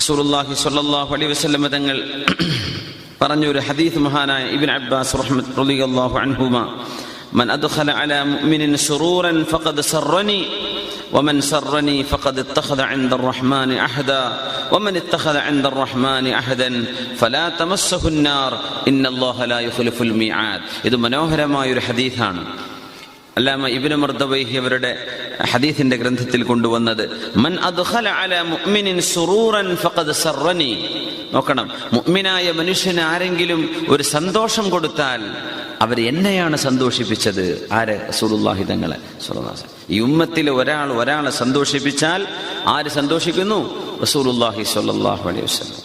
റസൂലുള്ളാഹി സ്വല്ലല്ലാഹു അലൈഹി വസല്ലം തങ്ങൾ പറഞ്ഞ ഒരു ഹദീസ് മഹാനായ ഇബ്ൻ അബ്ബാസ് റഹ്മത്ത് റളിയല്ലാഹു അൻഹുമ من أدخل على مؤمن سرورا فقد سرني ومن سرني فقد اتخذ عند الرحمن عهدا ومن اتخذ عند الرحمن عهدا فلا تمسه النار إن الله لا يخلف الميعاد ഇത് മനോഹരമായ ഒരു ഹദീസാണ് അല്ലാമ ഇബിന് മർദ്ദവൈഹി അവരുടെ ഹദീസിന്റെ ഗ്രന്ഥത്തിൽ കൊണ്ടുവന്നത് മൻ അദ്ഖല മുഅ്മിനിൻ സുറൂറൻ ഫഖദ് നോക്കണം മുഅ്മിനായ മനുഷ്യന് ആരെങ്കിലും ഒരു സന്തോഷം കൊടുത്താൽ അവർ എന്നെയാണ് സന്തോഷിപ്പിച്ചത്. ആര്? റസൂലുള്ളാഹി തങ്ങളെ. സ്വല്ലല്ലാഹു ഈ ഉമ്മത്തിൽ ഒരാൾ ഒരാളെ സന്തോഷിപ്പിച്ചാൽ ആര് സന്തോഷിക്കുന്നു? റസൂലുള്ളാഹി സ്വല്ലല്ലാഹു അലൈഹി വസല്ലം.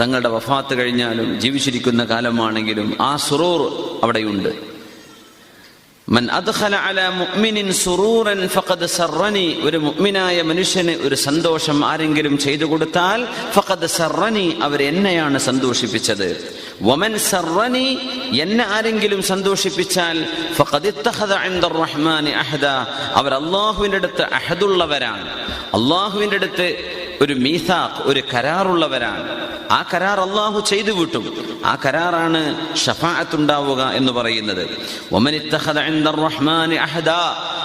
തങ്ങളുടെ വഫാത്ത് കഴിഞ്ഞാലും ജീവിച്ചിരിക്കുന്ന കാലമാണെങ്കിലും ആ സുറൂർ അവിടെയുണ്ട് മൻ അദ്ഖല അല മുഅ്മിനിൻ സുറൂറൻ ഫഖദ് സറനി ഒരു മുഅ്മിനായ മനുഷ്യന് ഒരു സന്തോഷം ആരെങ്കിലും ചെയ്തു കൊടുത്താൽ ഫഖദ് സറനി അവർ എന്നെയാണ് സന്തോഷിപ്പിച്ചത്. വമൻ സറനി എന്നെ ആരെങ്കിലും സന്തോഷിപ്പിച്ചാൽ ഫഖദ് ഇത്തഖദ അഹദ. അവർ അള്ളാഹുവിന്റെ അടുത്ത് അഹദുള്ളവരാണ്. അള്ളാഹുവിന്റെ അടുത്ത് ഒരു മീസാഖ് ഒരു കരാറുള്ളവരാണ്. ആ കരാർ അള്ളാഹു ചെയ്തു വിട്ടും. ആ കരാറാണ് ഷഫാത്തുണ്ടാവുക എന്ന് പറയുന്നത്.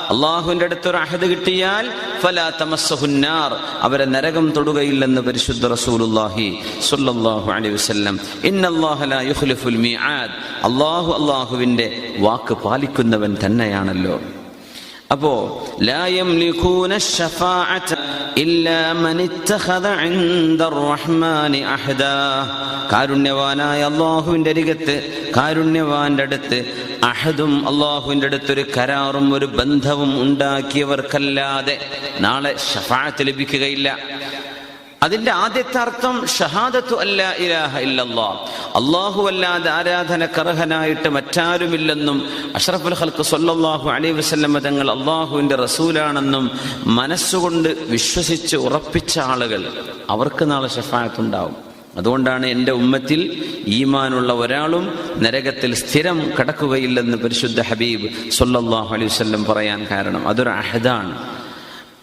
അള്ളാഹുവിന്റെ അടുത്തൊരു അഹദ് കിട്ടിയാൽ ഫലാ തമസ്സഹുന്നാർ അവരെ നരകം തൊടുകയില്ലെന്ന് പരിശുദ്ധ റസൂലുള്ളാഹി സ്വല്ലല്ലാഹു അലൈഹി വസല്ലം. ഇന്നല്ലാഹു ലാ യുഖ്ലിഫുൽ മിആദ് അല്ലാഹു അള്ളാഹുവിന്റെ വാക്ക് പാലിക്കുന്നവൻ തന്നെയാണല്ലോ. അപ്പോ ലാ യംലികൂന ശഫാഅത്ത് കാരുണ്യവാനായ അല്ലാഹുവിന്റെ അരികത്ത് കാരുണ്യവാന്റെ അടുത്ത് അഹദും അല്ലാഹുവിന്റെ അടുത്ത് ഒരു കരാറും ഒരു ബന്ധവും ഉണ്ടാക്കിയവർക്കല്ലാതെ നാളെ ഷഫാത്ത് ലഭിക്കുകയില്ല. അതിന്റെ ആദ്യത്തെ അർത്ഥം ഷഹാദത്തു അല്ല ഇലാഹ ഇല്ലല്ലാ. അള്ളാഹു അല്ലാതെ ആരാധന കർഹനായിട്ട് മറ്റാരുമില്ലെന്നും അഷ്റഫുൽ ഹൽക്ക് സൊല്ലാഹു അലൈഹി വസല്ലമ തങ്ങൾ അള്ളാഹുവിന്റെ റസൂലാണെന്നും മനസ്സുകൊണ്ട് വിശ്വസിച്ച് ഉറപ്പിച്ച ആളുകൾ അവർക്ക് നാളെ ഷഫായത്തുണ്ടാവും. അതുകൊണ്ടാണ് എന്റെ ഉമ്മത്തിൽ ഈമാനുള്ള ഒരാളും നരകത്തിൽ സ്ഥിരം കടക്കുകയില്ലെന്ന് പരിശുദ്ധ ഹബീബ് സൊല്ലാഹു അലൈഹി വസല്ലം പറയാൻ കാരണം. അതൊരു അഹദാണ്.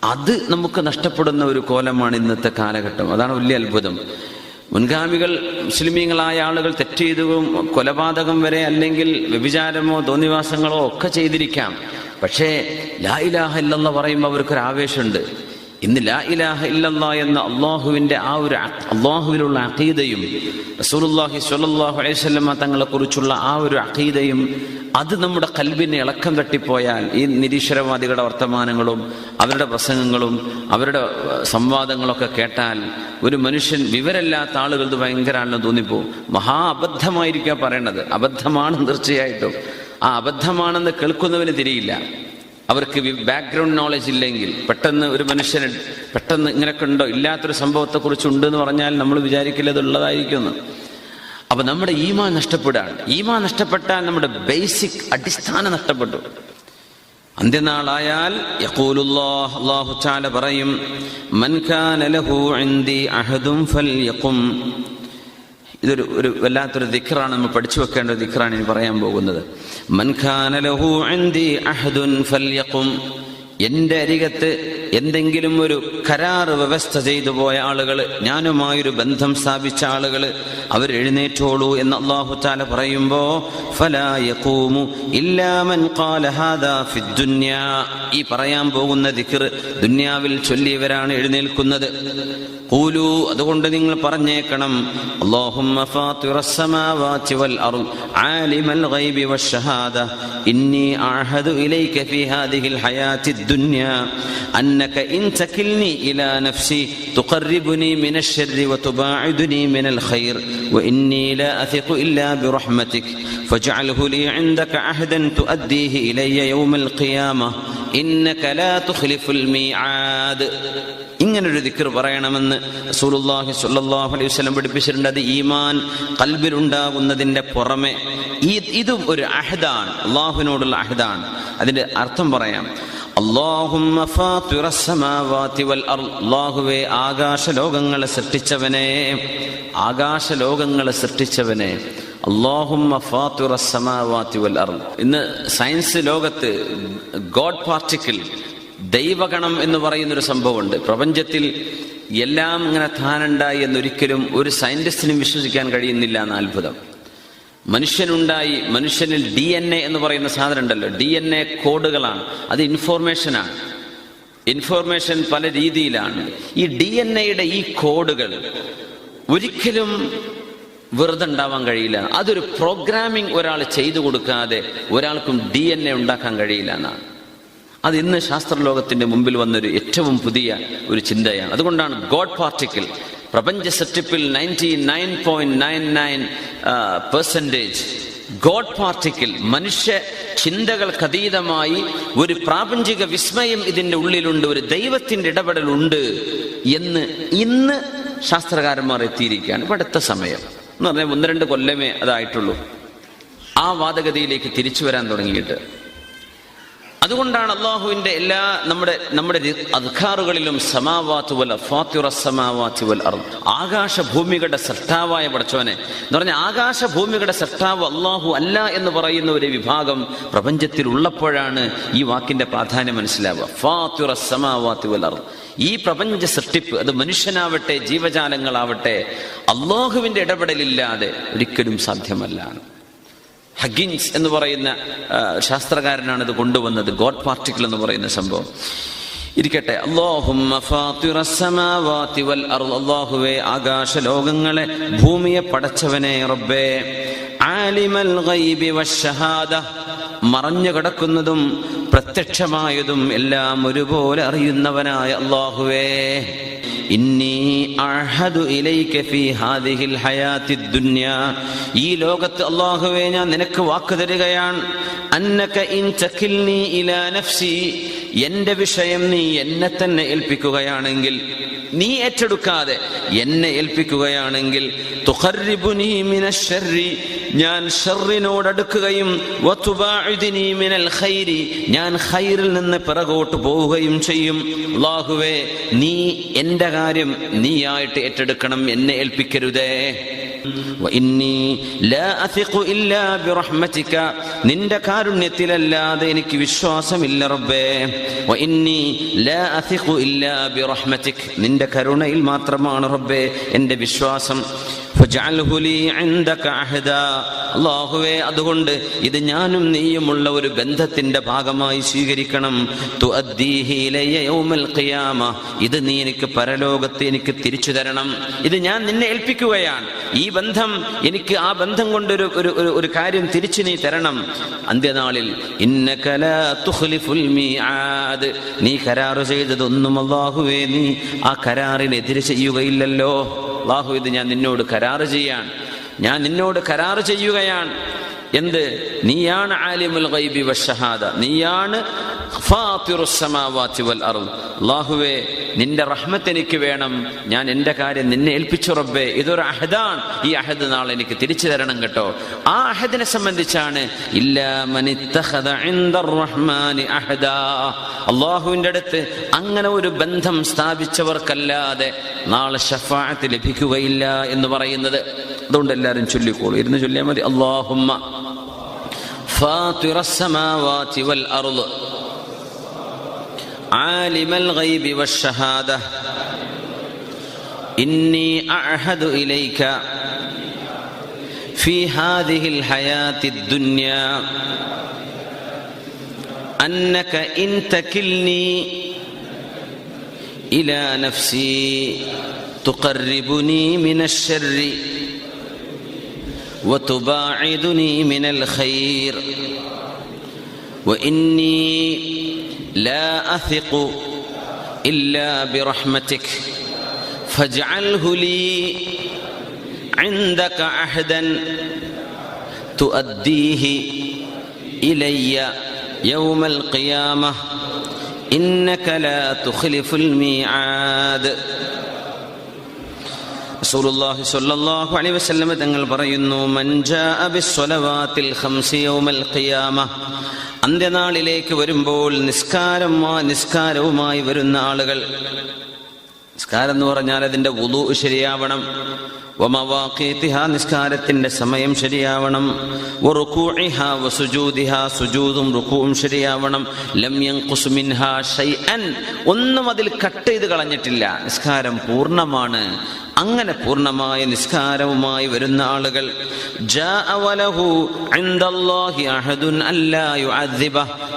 അത് നമുക്ക് നഷ്ടപ്പെടുന്ന ഒരു കോലമാണ് ഇന്നത്തെ കാലഘട്ടം. അതാണ് വലിയ അത്ഭുതം. മുൻഗാമികൾ മുസ്ലിമീങ്ങളായ ആളുകൾ തെറ്റ് ചെയ്തതും കൊലപാതകം വരെ അല്ലെങ്കിൽ വ്യഭിചാരമോ തോന്നിവാസങ്ങളോ ഒക്കെ ചെയ്തിരിക്കാം. പക്ഷേ ലാ ഇലാഹ ഇല്ലെന്ന് പറയുമ്പോൾ അവർക്കൊരു ആവേശമുണ്ട് ഇന്ന് ലാ ഇലാഹ ഇല്ലല്ലാ എന്ന അള്ളാഹുവിന്റെ ആ ഒരു അള്ളാഹുവിലുള്ള അഖീദയും റസൂലുള്ളാഹി സ്വല്ലല്ലാഹു അലൈഹി തങ്ങളെ കുറിച്ചുള്ള ആ ഒരു അഖീദയും അത് നമ്മുടെ കൽബിനെ ഇളക്കം തട്ടിപ്പോയാൽ ഈ നിരീശ്വരവാദികളുടെ വർത്തമാനങ്ങളും അവരുടെ പ്രസംഗങ്ങളും അവരുടെ സംവാദങ്ങളൊക്കെ കേട്ടാൽ ഒരു മനുഷ്യൻ വിവരല്ലാത്ത ആളുകൾ ഇത് ഭയങ്കരമാണെന്ന് തോന്നിപ്പോവും മഹാ അബദ്ധമായിരിക്കുക പറയണത്. അബദ്ധമാണ് തീർച്ചയായിട്ടും. ആ അബദ്ധമാണെന്ന് കേൾക്കുന്നവന് തിരിയില്ല. അവർക്ക് ബാക്ക്ഗ്രൗണ്ട് നോളജ് ഇല്ലെങ്കിൽ പെട്ടെന്ന് ഒരു മനുഷ്യന് പെട്ടെന്ന് ഇങ്ങനെയൊക്കെ ഉണ്ടോ ഇല്ലാത്തൊരു സംഭവത്തെക്കുറിച്ച് ഉണ്ട് എന്ന് പറഞ്ഞാൽ നമ്മൾ വിചാരിക്കില്ല അത് ഉള്ളതായിരിക്കുമെന്ന്. അപ്പൊ നമ്മുടെ ഈമാൻ നഷ്ടപ്പെടുകയാണ് ഈമാൻ നഷ്ടപ്പെട്ടാൽ നമ്മുടെ ബേസിക് അടിസ്ഥാനം നഷ്ടപ്പെട്ടു. അന്ത്യനാളായാൽ പറയും ഇതൊരു ഒരു വല്ലാത്തൊരു ദിഖറാണ്. നമ്മൾ പഠിച്ചു വെക്കേണ്ട ഒരു ദിഖറാണ് ഇനി പറയാൻ പോകുന്നത്. മൻഖാനലഹു അഹദുൻ ഫല്യഖും എന്റെ അരികത്ത് എന്തെങ്കിലും ഒരു കരാർ വ്യവസ്ഥ ചെയ്തു പോയ ആളുകൾ ഞാനുമായൊരു ബന്ധം സ്ഥാപിച്ച ആളുകൾ അവർ എഴുന്നേറ്റോളൂ എന്ന് അള്ളാഹു താല പറയുമ്പോ ഈ പറയാൻ പോകുന്ന ദിക്കർ ദുന്യാവിൽ ചൊല്ലിയവരാണ് എഴുന്നേൽക്കുന്നത്. കൂലു അതുകൊണ്ട് നിങ്ങൾ പറഞ്ഞേക്കണം അള്ളാഹും أنك إن تكلني إلى نفسي تقربني من الشر وتباعدني من الخير وإني لا أثق إلا برحمتك فاجعله لي عندك عهدا تؤديه إلي يوم القيامة إنك لا تخلف الميعاد. ഇങ്ങനൊരു ദിക്കർ പറയണമെന്ന് റസൂലുള്ളാഹി സ്വല്ലല്ലാഹു അലൈഹി വസല്ലം പഠിപ്പിച്ചിട്ടുണ്ട്. അത് ഈമാൻ കൽബിലുണ്ടാകുന്നതിന്റെ പുറമെ ഈ ഇതും ഒരു അഹദാണ് അള്ളാഹുവിനോടുള്ള അഹദാണ്. അതിന്റെ അർത്ഥം പറയാം. അള്ളാഹുവേ ആകാശലോകങ്ങളെ സൃഷ്ടിച്ചവനെ ആകാശലോകങ്ങളെ സൃഷ്ടിച്ചവനെ. അള്ളാഹും ഇന്ന് സയൻസ് ലോകത്ത് ഗോഡ് പാർട്ടിക്കിൾ ദൈവഗണം എന്ന് പറയുന്നൊരു സംഭവമുണ്ട്. പ്രപഞ്ചത്തിൽ എല്ലാം ഇങ്ങനെ താനുണ്ടായി എന്നൊരിക്കലും ഒരു സയന്റിസ്റ്റിനും വിശ്വസിക്കാൻ കഴിയുന്നില്ല എന്ന അത്ഭുതം. മനുഷ്യനുണ്ടായി മനുഷ്യനിൽ ഡി എൻ എ എന്ന് പറയുന്ന സാധനം ഉണ്ടല്ലോ. ഡി എൻ എ കോഡുകളാണ്. അത് ഇൻഫോർമേഷനാണ്. ഇൻഫോർമേഷൻ പല രീതിയിലാണ്. ഈ ഡി എൻ എയുടെ ഈ കോഡുകൾ ഒരിക്കലും വെറുതെ ഉണ്ടാവാൻ കഴിയില്ല. അതൊരു പ്രോഗ്രാമിംഗ് ഒരാൾ ചെയ്തു കൊടുക്കാതെ ഒരാൾക്കും ഡി എൻ എ ഉണ്ടാക്കാൻ കഴിയില്ല എന്നാണ്. അത് ഇന്ന് ശാസ്ത്രലോകത്തിന്റെ മുമ്പിൽ വന്നൊരു ഏറ്റവും പുതിയ ഒരു ചിന്തയാണ്. അതുകൊണ്ടാണ് ഗോഡ് പാർട്ടിക്കിൾ പ്രപഞ്ച സെറ്റിപ്പിൽ ninety nine point nine nine percentage god particle മനുഷ്യ ചിന്തകൾക്കതീതമായി ഒരു പ്രാപഞ്ചിക വിസ്മയം ഇതിന്റെ ഉള്ളിലുണ്ട് ഒരു ദൈവത്തിന്റെ ഇടപെടലുണ്ട് എന്ന് ഇന്ന് ശാസ്ത്രകാരന്മാർ എത്തിയിരിക്കുകയാണ്. ഇപ്പൊ അടുത്ത സമയം. എന്ന് പറഞ്ഞാൽ ഒന്ന് രണ്ട് കൊല്ലമേ അതായിട്ടുള്ളൂ. ആ വാദഗതിയിലേക്ക് തിരിച്ചു വരാൻ തുടങ്ങിയിട്ട്. അതുകൊണ്ടാണ് അള്ളാഹുവിന്റെ എല്ലാ നമ്മുടെ നമ്മുടെ അധികാറുകളിലും സമാവാത്ത് വൽ ഫാത്തിറ സമാവാത്ത് വൽ അർ ആകാശഭൂമികളുടെ സൃഷ്ടാവായ പഠിച്ചവനെ എന്ന് പറഞ്ഞാൽ ആകാശഭൂമികളുടെ സൃഷ്ടാവ് അള്ളാഹു അല്ല എന്ന് പറയുന്ന ഒരു വിഭാഗം പ്രപഞ്ചത്തിൽ ഉള്ളപ്പോഴാണ് ഈ വാക്കിന്റെ പ്രാധാന്യം മനസ്സിലാവുക. ഫാത്തിറ സമാവാത്തുവൽ വൽ ഈ പ്രപഞ്ച സൃഷ്ടിപ്പ് അത് മനുഷ്യനാവട്ടെ ജീവജാലങ്ങളാവട്ടെ അള്ളാഹുവിന്റെ ഇടപെടലില്ലാതെ ഒരിക്കലും സാധ്യമല്ല. ഹഗിൻസ് എന്ന് പറയുന്ന ശാസ്ത്രകാരനാണ് ഇത് കൊണ്ടുവന്നത്. ഗോഡ് പാർട്ടിക്കിൾ എന്ന് പറയുന്ന സംഭവം. ഇരിക്കട്ടെ. അള്ളാഹുവേ ആകാശ ലോകങ്ങളെ ഭൂമിയെ പടച്ചവനെ റബ്ബേ. ആലിമൽ മറഞ്ഞു കിടക്കുന്നതും പ്രത്യക്ഷമായതും എല്ലാം ഒരുപോലെ അറിയുന്നവനായ ദുനിയ. ഈ ലോകത്ത് അല്ലാഹുവേ ഞാൻ നിനക്ക് വാക്ക് തരികയാണ്. അന്നക ഇൻ തകിൽനി ഇലാ നഫ്സി. എന്റെ വിഷയം നീ എന്നെ തന്നെ ഏൽപ്പിക്കുകയാണെങ്കിൽ നീ ഏറ്റെടുക്കാതെ എന്നെ ഏൽപ്പിക്കുകയാണെങ്കിൽ ഞാൻ ഖൈരി ഞാൻ ഖൈറിൽ നിന്ന് പിറകോട്ട് പോവുകയും ചെയ്യും. അല്ലാഹുവേ നീ എന്റെ കാര്യം നീയായിട്ട് ഏറ്റെടുക്കണം എന്നെ ഏൽപ്പിക്കരുതേ. നിന്റെ കാരുണ്യത്തിലല്ലാതെ എനിക്ക് വിശ്വാസമില്ല റബ്ബേ. നിന്റെ കരുണയിൽ മാത്രമാണ് റബ്ബേ എന്റെ വിശ്വാസം. അള്ളാഹുവേ അതുകൊണ്ട് ഇത് ഞാനും നീയുമുള്ള ഒരു ബന്ധത്തിന്റെ ഭാഗമായി സ്വീകരിക്കണം. ഇത് നീ എനിക്ക് പരലോകത്ത് എനിക്ക് തിരിച്ചു തരണം. ഇത് ഞാൻ നിന്നെ ഏൽപ്പിക്കുകയാണ്. ഈ ബന്ധം എനിക്ക് ആ ബന്ധം കൊണ്ടൊരു ഒരു ഒരു ഒരു കാര്യം തിരിച്ചു നീ തരണം. അന്ത്യനാളിൽ നീ കരാറ് ചെയ്തതൊന്നും അള്ളാഹുവേ നീ ആ കരാറിനെതിരെ ചെയ്യുകയില്ലല്ലോ. അള്ളാഹു ഇത് ഞാൻ നിന്നോട് കരാറ് ചെയ്യാൻ ഞാൻ നിന്നോട് കരാർ ചെയ്യുകയാണ്. എന്ത്? നീയാണ് ആലിമുൽ ഗൈബി വശഹാദ നീയാണ് അല്ലാഹുവേ നിന്റെ റഹ്മത്ത് എനിക്ക് വേണം. ഞാൻ എന്റെ കാര്യം നിന്നെ ഏൽപ്പിച്ചു റബ്ബേ. ഇതൊരു അഹദാണ് ഈ അഹദ് നാളെ എനിക്ക് തിരിച്ചു തരണം കേട്ടോ. ആ അഹദിനെ സംബന്ധിച്ചാണ് അള്ളാഹുവിന്റെ അടുത്ത് അങ്ങനെ ഒരു ബന്ധം സ്ഥാപിച്ചവർക്കല്ലാതെ നാളെ ഷഫാഅത്ത് ലഭിക്കുകയില്ല എന്ന് പറയുന്നത്. അതുകൊണ്ട് എല്ലാവരും ചൊല്ലിക്കോളൂ ഇരുന്ന് ചൊല്ലിയാൽ മതി അള്ളാഹുമ്മ فاطر السماوات والأرض عالم الغيب والشهادة إني أعهد إليك في هذه الحياة الدنيا أنك إن تكلني إلى نفسي تقربني من الشر وتباعدني من الخير. وإني لا أثق إلا برحمتك. فاجعله لي عندك عهدا تؤديه إلي يوم القيامة. إنك لا تخلف الميعاد. റസൂലുള്ളാഹി സ്വല്ലല്ലാഹു അലൈഹി തങ്ങൾ പറയുന്നു ഖിയാമ. അന്ത്യനാളിലേക്ക് വരുമ്പോൾ നിസ്കാരം നിസ്കാരവുമായി വരുന്ന ആളുകൾ നിസ്കാരം എന്ന് പറഞ്ഞാൽ അതിന്റെ ഉദു ശരിയാവണം. വമവാഖീതിഹ നിസ്കാരത്തിന്റെ സമയം ശരിയാവണം. വറുകൂഇഹ വസുജൂദിഹ സുജൂദും റുകൂഉം ശരിയാവണം. ലംയൻ കുസുമിൻഹ മിൻഹാ ഷൈഅൻ. ഒന്നും അതിൽ കട്ട് ചെയ്ത് കളഞ്ഞിട്ടില്ല. നിസ്കാരം പൂർണമാണ്. അങ്ങനെ പൂർണമായ നിസ്കാരവുമായി വരുന്ന ആളുകൾ.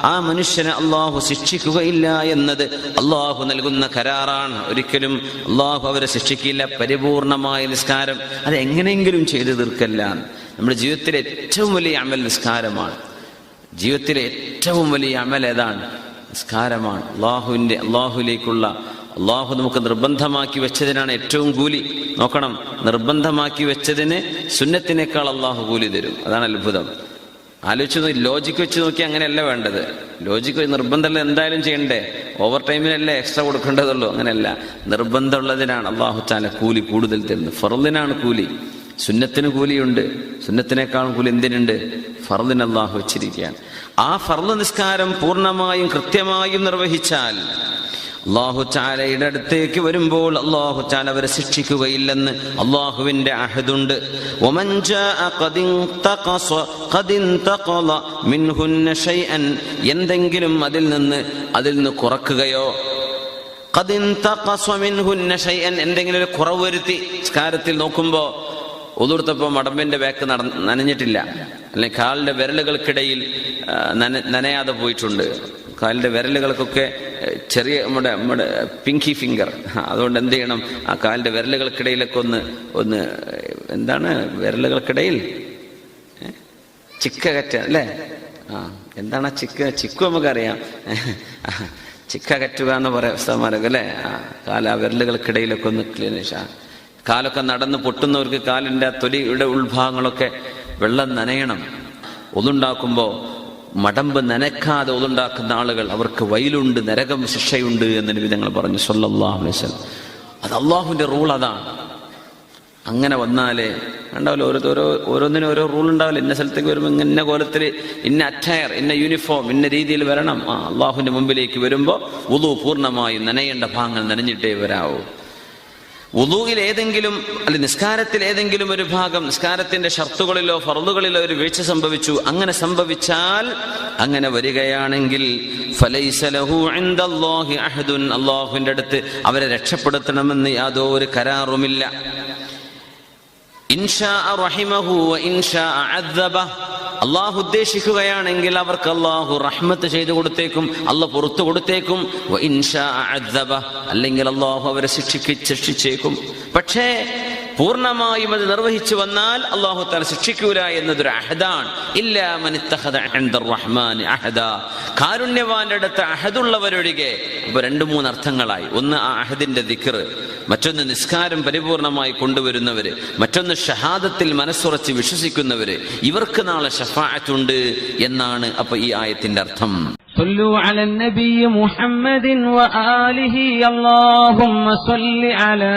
ആ മനുഷ്യനെ അള്ളാഹു ശിക്ഷിക്കുകയില്ല എന്നത് അള്ളാഹു നൽകുന്ന കരാറാണ്. ഒരിക്കലും അള്ളാഹു അവരെ ശിക്ഷിക്കില്ല. പരിപൂർണമായ നിസ്കാരം അത് എങ്ങനെയെങ്കിലും ചെയ്തു തീർക്കല്ല. നമ്മുടെ ജീവിതത്തിലെ ഏറ്റവും വലിയ അമൽ നിസ്കാരമാണ്. ജീവിതത്തിലെ ഏറ്റവും വലിയ അമൽ ഏതാണ്? നിസ്കാരമാണ്. അള്ളാഹുവിന്റെ അള്ളാഹുലേക്കുള്ള അള്ളാഹു നമുക്ക് നിർബന്ധമാക്കി വെച്ചതിനാണ് ഏറ്റവും കൂലി. നോക്കണം. നിർബന്ധമാക്കി വെച്ചതിന് സുന്നത്തിനേക്കാൾ അള്ളാഹു കൂലി തരും. അതാണ് അത്ഭുതം. ആലോചിച്ച് ലോജിക്ക് വെച്ച് നോക്കി അങ്ങനെയല്ല വേണ്ടത്. ലോജിക്ക് നിർബന്ധമല്ല എന്തായാലും ചെയ്യണ്ടേ? ഓവർ ടൈമിനല്ലേ എക്സ്ട്രാ കൊടുക്കേണ്ടതുള്ളൂ? അങ്ങനെയല്ല. നിർബന്ധമുള്ളതിനാണ് അള്ളാഹു താല കൂലി കൂടുതൽ തരുന്നത്. ഫറുദിനാണ് കൂലി. സുന്നത്തിന് കൂലിയുണ്ട്. സുന്നത്തിനേക്കാൾ കൂലി എന്തിനുണ്ട്? ഫർദിന് അള്ളാഹു വെച്ചിരിക്കുകയാണ്. ആ ഫർദ് നിസ്കാരം പൂർണമായും കൃത്യമായും നിർവഹിച്ചാൽ അള്ളാഹു ചാലയുടെ അടുത്തേക്ക് വരുമ്പോൾ അള്ളാഹു ചാല അവരെ ശിക്ഷിക്കുകയില്ലെന്ന് അള്ളാഹുവിന്റെ അഹദുണ്ട്. എന്തെങ്കിലും അതിൽ നിന്ന് അതിൽ നിന്ന് കുറക്കുകയോ എന്തെങ്കിലും ഒരു കുറവ് വരുത്തി സ്കാരത്തിൽ നോക്കുമ്പോൾ ഒതുർത്തപ്പോൾ മടമ്പിന്റെ ബാക്ക് നട നനഞ്ഞിട്ടില്ല. അല്ലെങ്കിൽ കാലിന്റെ വിരലുകൾക്കിടയിൽ നന നനയാതെ പോയിട്ടുണ്ട്. കാലിന്റെ വിരലുകൾക്കൊക്കെ ചെറിയ നമ്മുടെ നമ്മുടെ പിങ്കി ഫിംഗർ അതുകൊണ്ട് എന്ത് ചെയ്യണം? ആ കാലിന്റെ വിരലുകൾക്കിടയിലൊക്കെ ഒന്ന് ഒന്ന് എന്താണ്? വിരലുകൾക്കിടയിൽ? ചിക്ക കറ്റ അല്ലേ? ആ എന്താണ് ആ ചിക്ക? ചിക്കു നമുക്കറിയാം. ചിക്ക കറ്റുക എന്ന് പറയാം ഉസ്താമാരൊക്കെ അല്ലേ? ആ കാല വിരലുകൾക്കിടയിലൊക്കെ ഒന്ന് ക്ലീനിഷ കാലൊക്കെ നടന്ന് പൊട്ടുന്നവർക്ക് കാലിന്റെ തൊലിയുടെ ഉൾഭാഗങ്ങളൊക്കെ വെള്ളം നനയണം. ഒതുണ്ടാക്കുമ്പോൾ മടമ്പ് നനക്കാതെ ഒതുണ്ടാക്കുന്ന ആളുകൾ അവർക്ക് വയലുണ്ട് നരകം ശിക്ഷയുണ്ട് എന്ന് വിധങ്ങൾ പറഞ്ഞു സല്ലല്ലാഹു അലൈഹി വസല്ലം. അത് അള്ളാഹുവിന്റെ റൂൾ അതാണ്. അങ്ങനെ വന്നാലേ ഉണ്ടാവില്ല ഓരോ ഓരോ ഓരോന്നിനും ഓരോ റൂൾ ഉണ്ടാവില്ല? ഇന്ന സ്ഥലത്തേക്ക് വരുമ്പോൾ ഇന്ന കോലത്തിൽ ഇന്ന അറ്റയർ ഇന്ന യൂണിഫോം ഇന്ന രീതിയിൽ വരണം. ആ അള്ളാഹുവിന്റെ മുമ്പിലേക്ക് വരുമ്പോൾ ഉദു പൂർണമായും നനയേണ്ട ഭാഗങ്ങൾ നനഞ്ഞിട്ടേ വരാവൂ. ഉദുവിൽ ഏതെങ്കിലും അല്ലെ നിസ്കാരത്തിൽ ഏതെങ്കിലും ഒരു ഭാഗം നിസ്കാരത്തിന്റെ ഷർത്തുകളിലോ ഫറുതുകളിലോ ഒരു വീഴ്ച സംഭവിച്ചു. അങ്ങനെ സംഭവിച്ചാൽ അങ്ങനെ വരികയാണെങ്കിൽ അള്ളാഹുവിന്റെ അടുത്ത് അവരെ രക്ഷപ്പെടുത്തണമെന്ന് യാതൊരു കരാറുമില്ല. ഇൻഷാ റഹിമഹു ഇൻഷാ. അള്ളാഹു ഉദ്ദേശിക്കുകയാണെങ്കിൽ അവർക്ക് അള്ളാഹു റഹ്മത്ത് ചെയ്തു കൊടുത്തേക്കും അല്ല പുറത്തു കൊടുത്തേക്കും. അല്ലെങ്കിൽ അള്ളാഹു അവരെ ശിക്ഷിക്ക് ശിക്ഷിച്ചേക്കും പക്ഷേ പൂർണ്ണമായും അത് നിർവഹിച്ചു വന്നാൽ അള്ളാഹു താല ശിക്ഷിക്കൂല എന്നതൊരു അഹദാണ് ഇല്ലാ മൻ ഇത്തഖദ ഇൻദർ റഹ്മാനി അഹദ കാരുണ്യവാന്റെ അടുത്ത് അഹദുള്ളവരൊഴികെ അപ്പൊ രണ്ട് മൂന്ന് അർത്ഥങ്ങളായി ഒന്ന് ആ അഹദിന്റെ ദിക്ർ മറ്റൊന്ന് നിസ്കാരം പരിപൂർണമായി കൊണ്ടുവരുന്നവര് മറ്റൊന്ന് ഷഹാദത്തിൽ മനസ്സുറച്ച് വിശ്വസിക്കുന്നവര് ഇവർക്ക് നാളെ ഷഫാഅത്തുണ്ട് എന്നാണ് അപ്പൊ ഈ ആയത്തിന്റെ അർത്ഥം صلوا على النبي محمد وآله اللهم صل على